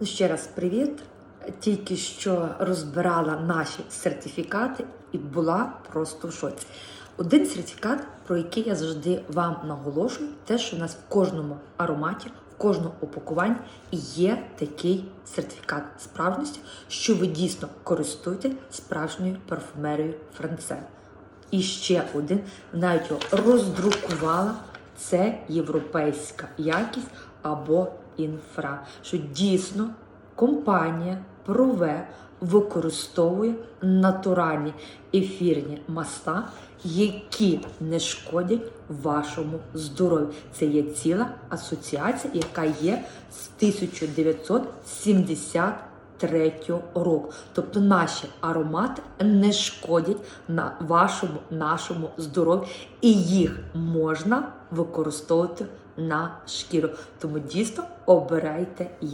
Ну, ще раз привіт. Тільки що розбирала наші сертифікати і була просто в шоці. Один сертифікат, про який я завжди вам наголошую, те, що у нас в кожному ароматі, в кожному упакуванні є такий сертифікат справжності, що ви дійсно користуєте справжньою парфумерією Франце. І ще один, навіть його роздрукувала, це європейська якість або інфра. Що дійсно компанія Прове використовує натуральні ефірні масла, які не шкодять вашому здоров'ю. Це є ціла асоціація, яка є з 1973 року. Тобто наші аромати не шкодять на вашому нашому здоров'ю, і їх можна використовувати на шкіру. Тому дійсно обирайте їх.